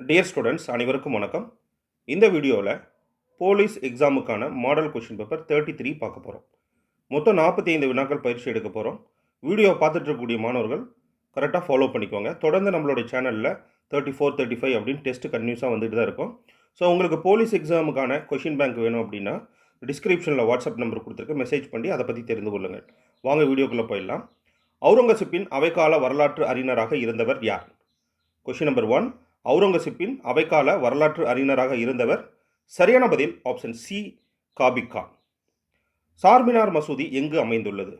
Dear students அனைவருக்கும் வணக்கம். இந்த வீடியோவில் police எக்ஸாமுக்கான model question paper thirty three பார்க்க போகிறோம் மொத்தம் நாற்பத்தி ஐந்து வினாக்கள் பயிற்சி எடுக்க போகிறோம் வீடியோ பார்த்துட்ருக்கக்கூடிய மாணவர்கள் கரெக்டாக ஃபாலோ பண்ணிக்கோங்க. தொடர்ந்து நம்மளுடைய சேனலில் தேர்ட்டி ஃபோர் தேர்ட்டி ஃபைவ் அப்படின்னு டெஸ்ட் கன்யூஸாக வந்துட்டு தான் இருக்கும். ஸோ உங்களுக்கு போலீஸ் எக்ஸாமுக்கான கொஷின் பேங்க் வேணும் அப்படின்னா டிஸ்கிரிப்ஷனில் வாட்ஸ்அப் நம்பர் கொடுத்துருக்கு மெசேஜ் பண்ணி அதை பற்றி தெரிந்து கொள்ளுங்கள். வாங்க வீடியோக்குள்ளே போயிடலாம். அவுரங்கசீப்பின் அவைக்கால வரலாற்று அறிஞராக இருந்தவர் யார்? கொஷின் நம்பர் ஒன் அவுரங்கசீப்பின் அவைக்கால வரலாற்று அறிஞராக இருந்தவர் சரியான பதில் ஆப்ஷன் சி காபிகான் சார்மினார் மசூதி எங்கு அமைந்துள்ளது?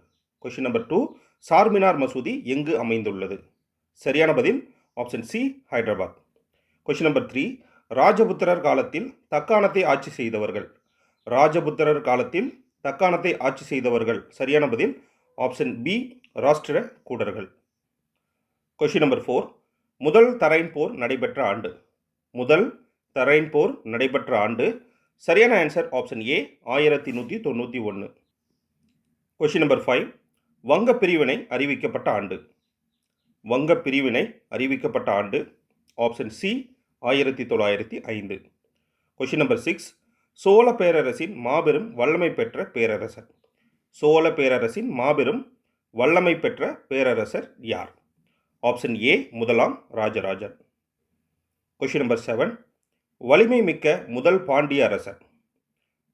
கொஷின் நம்பர் டூ சார்மினார் மசூதி எங்கு அமைந்துள்ளது? சரியான பதில் option C Hyderabad. Question number three ராஜபுத்திரர் காலத்தில் தக்காணத்தை ஆட்சி செய்தவர்கள். ராஜபுத்திரர் காலத்தில் தக்காணத்தை ஆட்சி செய்தவர்கள். சரியான பதில் ஆப்ஷன் பி ராஷ்டிர கூடர்கள். கொஷின் நம்பர் ஃபோர் முதல் தரைன் போர் நடைபெற்ற ஆண்டு. முதல் தரைன் போர் நடைபெற்ற ஆண்டு. சரியான ஆன்சர் ஆப்ஷன் ஏ ஆயிரத்தி நூற்றி தொண்ணூற்றி ஒன்று கொஷின் நம்பர் ஃபைவ் வங்க பிரிவினை அறிவிக்கப்பட்ட ஆண்டு. வங்க பிரிவினை அறிவிக்கப்பட்ட ஆண்டு. ஆப்ஷன் சி ஆயிரத்தி தொள்ளாயிரத்தி ஐந்து. கொஷின் நம்பர் சிக்ஸ் சோழ பேரரசின் மாபெரும் வல்லமை பெற்ற பேரரசர். சோழ பேரரசின் மாபெரும் வல்லமை பெற்ற பேரரசர் யார்? ஆப்ஷன் ஏ முதலாம் ராஜராஜன். கொஷின் நம்பர் செவன் வலிமை மிக்க முதல் பாண்டிய அரசர்.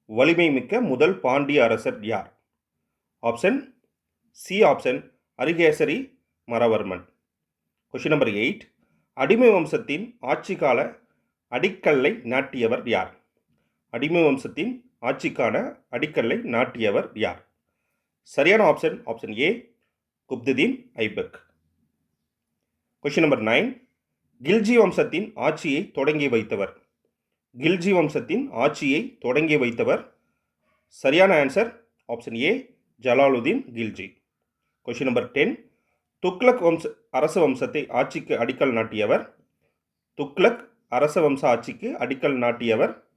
வலிமை மிக்க முதல் பாண்டிய அரசர் யார்? Option C option Arikesari Maravarman. Question number eight அடிமை வம்சத்தின் ஆட்சிக்கால அடிக்கல்லை நாட்டியவர் யார்? அடிமை வம்சத்தின் ஆட்சிக்கான அடிக்கல்லை நாட்டியவர் யார்? சரியான option option A Qutbuddin Aibak. Question number nine Khilji வம்சத்தின் ஆட்சியை தொடங்கி வைத்தவர். கில்ஜி வம்சத்தின் ஆட்சியை தொடங்கி வைத்தவர். சரியான answer option A Jalaluddin Khilji. Question number ten Tughlaq வம்ச அரச வம்சத்தை ஆட்சிக்கு அடிக்கல் நாட்டியவர். துக்ளக் அரச வம்ச ஆட்சிக்கு அடிக்கல் நாட்டியவர்.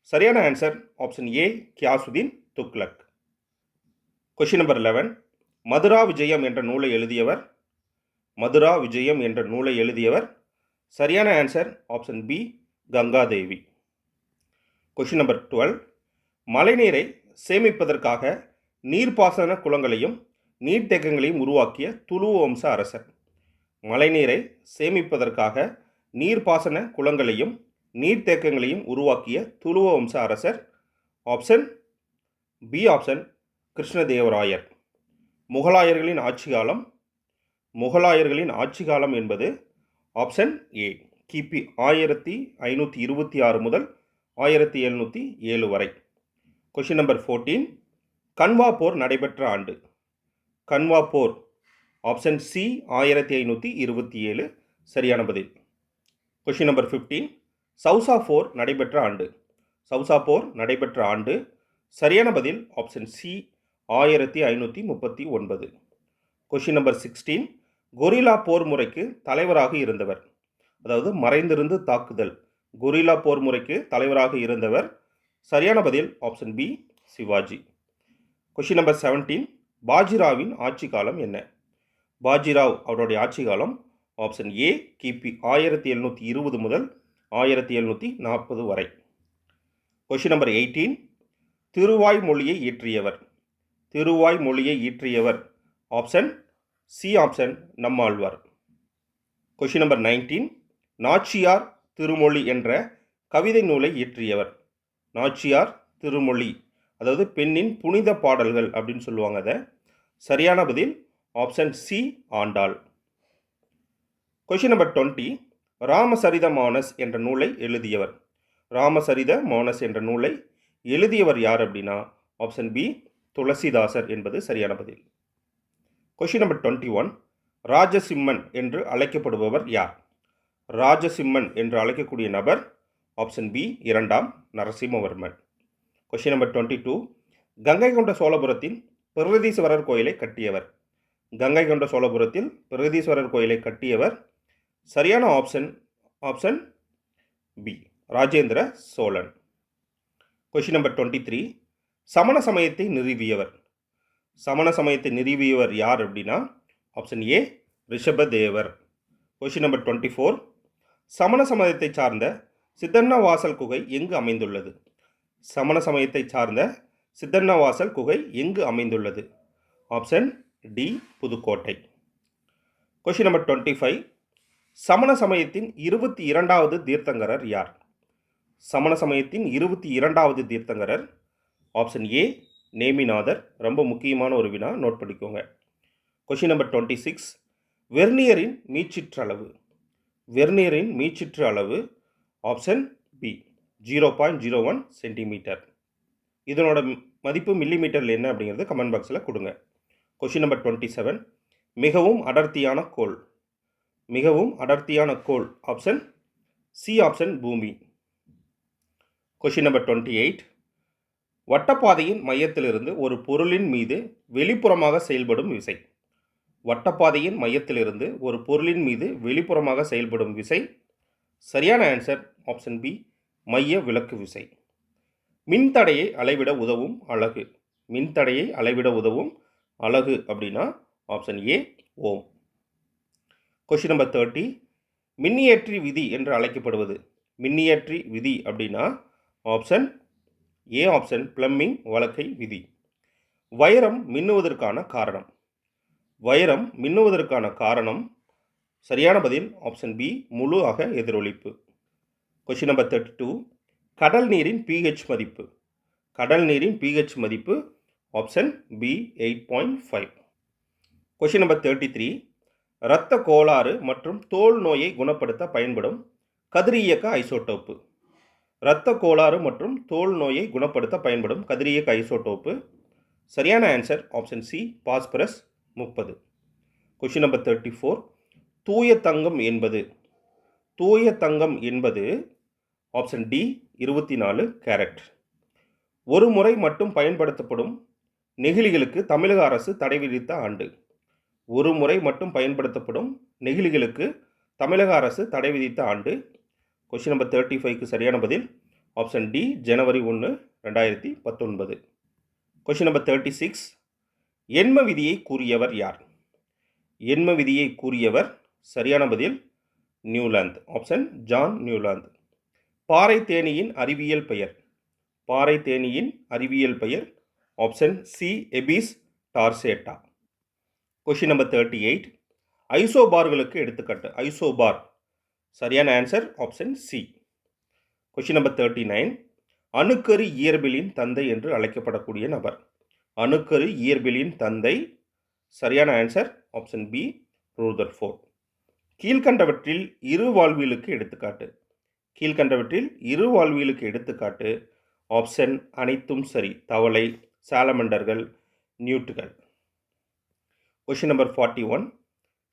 சரியான answer option A Ghiyasuddin Tughlaq. Question number eleven Madhura Vijayam என்ற நூலை எழுதியவர் மதுரா விஜயம் என்ற நூலை எழுதியவர். சரியான answer option B Gangadevi. Question number twelve மழைநீரை சேமிப்பதற்காக நீர்ப்பாசன குளங்களையும் நீர்த்தேக்கங்களையும் உருவாக்கிய துளுவ வம்ச அரசர். மழைநீரை சேமிப்பதற்காக நீர்ப்பாசன குளங்களையும் நீர்த்தேக்கங்களையும் உருவாக்கிய துளுவ வம்ச அரசர். Option B option Krishnadevarayar. முகலாயர்களின் ஆட்சி காலம் முகலாயர்களின் ஆட்சி காலம் என்பது ஆப்ஷன் ஏ. கிபி ஆயிரத்தி ஐநூற்றி இருபத்தி ஆறு முதல் ஆயிரத்தி எழுநூற்றி ஏழு வரை. கொஷின் நம்பர் ஃபோர்டீன் கன்வா போர் நடைபெற்ற ஆண்டு. கன்வா போர். ஆப்ஷன் சி ஆயிரத்தி ஐநூற்றி இருபத்தி ஏழு. சரியான பதில். கொஷின் நம்பர் ஃபிஃப்டீன் சவுசா போர் நடைபெற்ற ஆண்டு. சவுசா போர் நடைபெற்ற ஆண்டு. சரியான பதில் ஆப்ஷன் சி ஆயிரத்தி ஐநூற்றி முப்பத்தி ஒன்பது. கொஷின் நம்பர் சிக்ஸ்டீன் கொரில்லா போர் முறைக்கு தலைவராக இருந்தவர். அதாவது மறைந்திருந்து தாக்குதல். கொரில்லா போர் முறைக்கு தலைவராக இருந்தவர் சரியான பதில் option B Shivaji. Question number seventeen பாஜிராவின் ஆட்சி காலம் என்ன? பாஜிராவ் அவருடைய ஆட்சி காலம் ஆப்ஷன் ஏ கிபி ஆயிரத்தி எழுநூற்றி இருபது முதல் ஆயிரத்தி எழுநூற்றி நாற்பது வரை. கொஷின் நம்பர் எயிட்டீன் திருவாய் மொழியை இயற்றியவர். திருவாய் மொழியை இயற்றியவர் option C option Nammalvar question number nineteen Nachiyar Thirumozhi என்ற கவிதை நூலை இயற்றியவர். நாச்சியார் திருமொழி. அதாவது பெண்ணின் புனித பாடல்கள் அப்படின்னு சொல்லுவாங்க அதை. சரியான பதில் option C Andal. Question number twenty Ramacharita Manas என்ற நூலை எழுதியவர். ராமசரித மானஸ் என்ற நூலை எழுதியவர் யார் அப்படின்னா ஆப்ஷன் பி துளசிதாசர் என்பது சரியான பதில். Question number twenty one Rajasimhan என்று அழைக்கப்படுபவர் யார்? ராஜசிம்மன் என்று அழைக்கக்கூடிய நபர் ஆப்ஷன் பி இரண்டாம் Narasimhavarman. Question number twenty two Ganga கொண்ட சோழபுரத்தின் பிரகதீஸ்வரர் கோயிலை கட்டியவர். கங்கை கொண்ட சோழபுரத்தில் பிரகதீஸ்வரர் கோயிலை கட்டியவர் சரியான option option B Rajendra Chola. Question number twenty three சமண சமயத்தை நிறுவியவர். சமண சமயத்தை நிறுவியவர் யார் அப்படின்னா option A Rishabhadevar. Question number twenty four சமண சமயத்தை சார்ந்த சித்தன்னவாசல் குகை எங்கு அமைந்துள்ளது? சமண சமயத்தை சார்ந்த சித்தன்னவாசல் குகை எங்கு அமைந்துள்ளது? Option D Pudukkottai. Question number twenty five சமண சமயத்தின் இருபத்தி இரண்டாவது தீர்த்தங்கரர் யார்? சமண சமயத்தின் இருபத்தி இரண்டாவது தீர்த்தங்கரர் ஆப்ஷன் ஏ நேமிநாதர் ரொம்ப முக்கியமான ஒரு வினா நோட் பண்ணிக்கோங்க. கொஷின் நம்பர் டுவெண்ட்டி சிக்ஸ் வெர்னியரின் மீச்சிற்றளவு. வெர்னியரின் மீச்சிற்று அளவு option B zero point zero one centimetre இதனோட மதிப்பு மில்லிமீட்டரில் என்ன அப்படிங்கிறது கமெண்ட் பாக்ஸில் கொடுங்க. கொஷின் நம்பர் டுவெண்ட்டி செவன் மிகவும் அடர்த்தியான கோள். மிகவும் அடர்த்தியான கோள் ஆப்ஷன் சி ஆப்ஷன் பூமி. கொஷின் நம்பர் டுவெண்ட்டி எயிட் வட்டப்பாதையின் மையத்திலிருந்து ஒரு பொருளின் மீது வெளிப்புறமாக செயல்படும் விசை. வட்டப்பாதையின் மையத்திலிருந்து ஒரு பொருளின் மீது வெளிப்புறமாக செயல்படும் விசை. சரியான ஆன்சர் ஆப்ஷன் பி மைய விளக்கு விசை. மின்தடையை அளவிட உதவும் அழகு மின்தடையை அளவிட உதவும் அழகு அப்படின்னா option A ohm. Question number thirty மின்னியற்றி விதி என்று அழைக்கப்படுவது. மின்னியற்றி விதி அப்படின்னா ஆப்ஷன் ஏ ஆப்ஷன் பிளம்பிங் வழக்கை விதி. வைரம் மின்னுவதற்கான காரணம். வைரம் மின்னுவதற்கான காரணம் சரியான பதில் ஆப்ஷன் பி முழு ஆக எதிரொலிப்பு கொஷின் நம்பர் தேர்ட்டி டூ கடல் நீரின் பிஹெச் மதிப்பு. கடல் நீரின் பிஹெச் மதிப்பு option B eight point five question number thirty three இரத்த கோளாறு மற்றும் தோல் நோயை குணப்படுத்த பயன்படும் கதிரியக்க ஐசோட்டோப்பு இரத்த கோளாறு மற்றும் தோல் நோயை குணப்படுத்த பயன்படும் கதிரியக்க ஐசோடோப்பு சரியான ஆன்சர் ஆப்ஷன் சி பாஸ்பரஸ் முப்பது. கொஷின் நம்பர் தேர்ட்டி ஃபோர் தூய தங்கம் என்பது. தூய தங்கம் என்பது ஆப்ஷன் டி இருபத்தி நாலு கேரட் ஒரு முறை மட்டும் பயன்படுத்தப்படும் நெகிழிகளுக்கு தமிழக அரசு தடை விதித்த ஆண்டு. ஒரு முறை மட்டும் பயன்படுத்தப்படும் நெகிழிகளுக்கு தமிழக அரசு தடை விதித்த ஆண்டு. கொஷின் நம்பர் தேர்ட்டி ஃபைவ்க்கு சரியான பதில் ஆப்ஷன் டி ஜனவரி ஒன்று ரெண்டாயிரத்தி பத்தொன்பது. கொஷின் நம்பர் தேர்ட்டி சிக்ஸ் எண்ம விதியை கூறியவர் யார்? எண்ம விதியை கூறியவர் சரியான பதில் நியூலாந்து ஆப்ஷன் ஜான் நியூலாந்து பாறை தேனியின் அறிவியல் பெயர். பாறை தேனியின் அறிவியல் பெயர் option C Apis dorsata question number thirty eight ஐசோபார்களுக்கு எடுத்துக்காட்டு ஐசோபார். சரியான answer option C question number thirty nine அணுக்கரு இயற்பியலின் தந்தை என்று அழைக்கப்படக்கூடிய நபர். அணுக்கரு இயற்பியலின் தந்தை. சரியான answer option B Rutherford கீழ்கண்டவற்றில் இரு வாழ்வியலுக்கு எடுத்துக்காட்டு. கீழ்கண்டவற்றில் இரு வாழ்வியலுக்கு எடுத்துக்காட்டு. ஆப்ஷன் அனைத்தும் சரி தவளை சாலமண்டர்கள் நியூட்டுகள் கொஷின் நம்பர் ஃபார்ட்டி ஒன்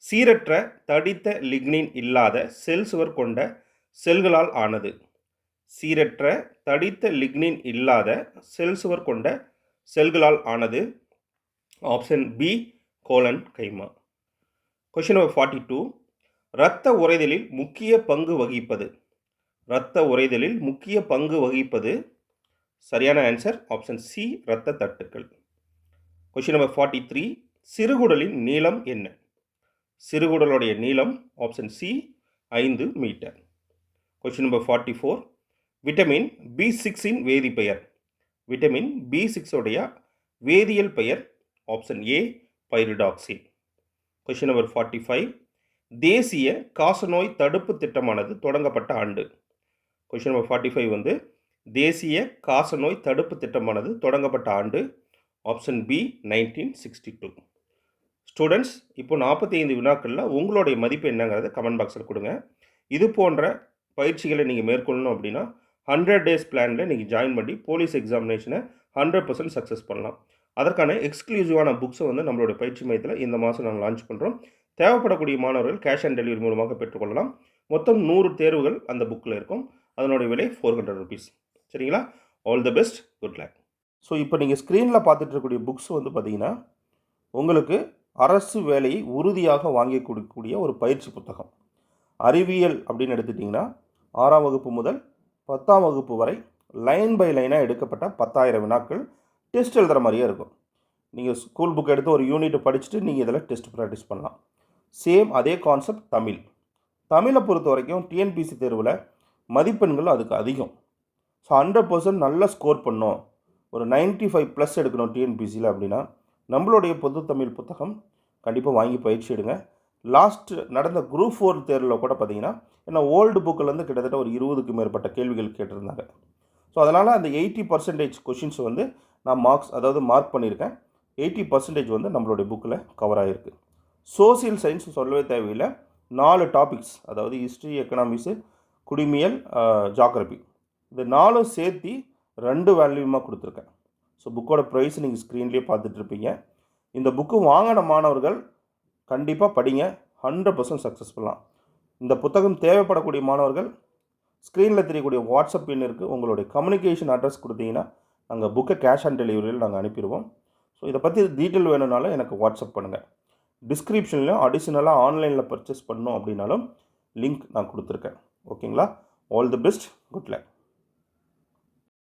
சீரற்ற தடித்த லிக்னின் இல்லாத செல் சுவர் கொண்ட செல்களால் ஆனது. சீரற்ற தடித்த லிக்னின் இல்லாத செல் சுவர் கொண்ட செல்களால் ஆனது. Option B collenchyma. Question number forty two இரத்த உறைதலில் முக்கிய பங்கு வகிப்பது. இரத்த உறைதலில் முக்கிய பங்கு வகிப்பது. சரியான ஆன்சர் ஆப்ஷன் சி இரத்த தட்டுக்கள். கொஷின் நம்பர் ஃபார்ட்டி த்ரீ சிறுகுடலின் நீளம் என்ன? சிறுகுடலுடைய நீளம் ஆப்ஷன் சி ஐந்து metre. Question number forty four vitamin B சிக்ஸின் வேதிப்பெயர் விட்டமின் பி சிக்ஸோடைய வேதியியல் பெயர் option A pyridoxine question number forty five தேசிய காசநோய் தடுப்பு திட்டமானது தொடங்கப்பட்ட ஆண்டு. கொஷின் நம்பர் ஃபார்ட்டி ஃபைவ் வந்து தேசிய காசநோய் தடுப்பு திட்டமானது தொடங்கப்பட்ட ஆண்டு option B nineteen sixty two students இப்போ நாற்பத்தி ஐந்து வினாக்களில் உங்களுடைய மதிப்பு என்னங்கிறத கமெண்ட் பாக்ஸில் கொடுங்க. இது போன்ற பயிற்சிகளை நீங்கள் மேற்கொள்ளணும் அப்படின்னா ஹண்ட்ரட் டேஸ் பிளானில் நீங்கள் ஜாயின் பண்ணி போலீஸ் எக்ஸாமினேஷனை ஹண்ட்ரட் பர்சன்ட் சக்ஸஸ் பண்ணலாம். அதற்கான எக்ஸ்க்ளூசிவான புக்ஸை வந்து நம்மளுடைய பயிற்சி மையத்தில் இந்த மாதம் நாங்கள் லான்ச் பண்ணுறோம் தேவைப்படக்கூடிய மாணவர்கள் கேஷ் ஆன் டெலிவரி மூலமாக பெற்றுக்கொள்ளலாம். மொத்தம் நூறு தேர்வுகள் அந்த புக்கில் இருக்கும். அதனுடைய விலை ஃபோர் ஹண்ட்ரட் ருபீஸ் சரிங்களா? All the best good luck so இப்போ நீங்கள் ஸ்க்ரீனில் பார்த்துட்டு இருக்கக்கூடிய புக்ஸ் வந்து பார்த்தீங்கன்னா உங்களுக்கு அரசு வேலையை உறுதியாக வாங்கி கொடுக்கக்கூடிய ஒரு பயிற்சி புத்தகம். அறிவியல் அப்படின்னு எடுத்துட்டிங்கன்னா ஆறாம் வகுப்பு முதல் பத்தாம் வகுப்பு வரை லைன் பை லைனாக எடுக்கப்பட்ட பத்தாயிரம் வினாக்கள் டெஸ்ட் எழுதுகிற மாதிரியே இருக்கும். நீங்கள் ஸ்கூல் புக் எடுத்து ஒரு யூனிட் படிச்சுட்டு நீங்கள் இதில் டெஸ்ட் ப்ராக்டிஸ் பண்ணலாம். சேம் அதே கான்செப்ட் தமிழ். தமிழை பொறுத்த வரைக்கும் டிஎன்பிசி தேர்வில் மதிப்பெண்கள் அதுக்கு அதிகம். ஸோ ஹண்ட்ரட் பர்சன்ட் நல்லா ஸ்கோர் பண்ணோம். ஒரு 95 ஃபைவ் ப்ளஸ் எடுக்கணும் டிஎன்பிசியில் அப்படின்னா நம்மளுடைய பொது தமிழ் புத்தகம். கண்டிப்பாக வாங்கி பயிற்சி எடுங்க. லாஸ்ட் நடந்த குரூப் ஃபோர் தேர்வில் கூட பார்த்தீங்கன்னா ஏன்னா ஓல்டு புக்கிலேருந்து கிட்டத்தட்ட ஒரு இருபதுக்கு மேற்பட்ட கேள்விகள் கேட்டிருந்தாங்க. ஸோ அதனால் அந்த எயிட்டி பர்சன்டேஜ் கொஷின்ஸ் வந்து நான் மார்க்ஸ் அதாவது மார்க் பண்ணியிருக்கேன். எயிட்டி பர்சன்டேஜ் வந்து நம்மளுடைய புக்கில் கவர் ஆகிருக்கு சோசியல் சயின்ஸ் சொல்லவே தேவையில்லை. நாலு டாபிக்ஸ் அதாவது ஹிஸ்ட்ரி எக்கனாமிக்ஸு குடிமியல் ஜாகிரபி இது நாலும் சேர்த்து ரெண்டு வேல்யூமாக கொடுத்துருக்கேன். ஸோ புக்கோட ப்ரைஸ் நீங்கள் ஸ்க்ரீன்லேயே பார்த்துட்ருப்பீங்க இந்த புக்கு வாங்கின மாணவர்கள் கண்டிப்பாக படிங்க. ஹண்ட்ரட் பர்சன்ட் சக்ஸஸ்ஃபுல்லாக இந்த புத்தகம் தேவைப்படக்கூடிய மாணவர்கள் ஸ்க்ரீனில் தெரியக்கூடிய வாட்ஸ்அப் பின் இருக்குது உங்களுடைய கம்யூனிகேஷன் அட்ரஸ் கொடுத்தீங்கன்னா நாங்கள் புக்கை கேஷ் ஆன் டெலிவரியில் நாங்கள் அனுப்பிடுவோம். ஸோ இதை பற்றி டீட்டெயில் வேணும்னாலும் எனக்கு வாட்ஸ்அப் பண்ணுங்கள் டிஸ்கிரிப்ஷன்லையும் அடிஷ்னலாக ஆன்லைனில் பர்ச்சேஸ் பண்ணோம் அப்படின்னாலும் லிங்க் நான் கொடுத்துருக்கேன். ஓகேங்களா all the best good luck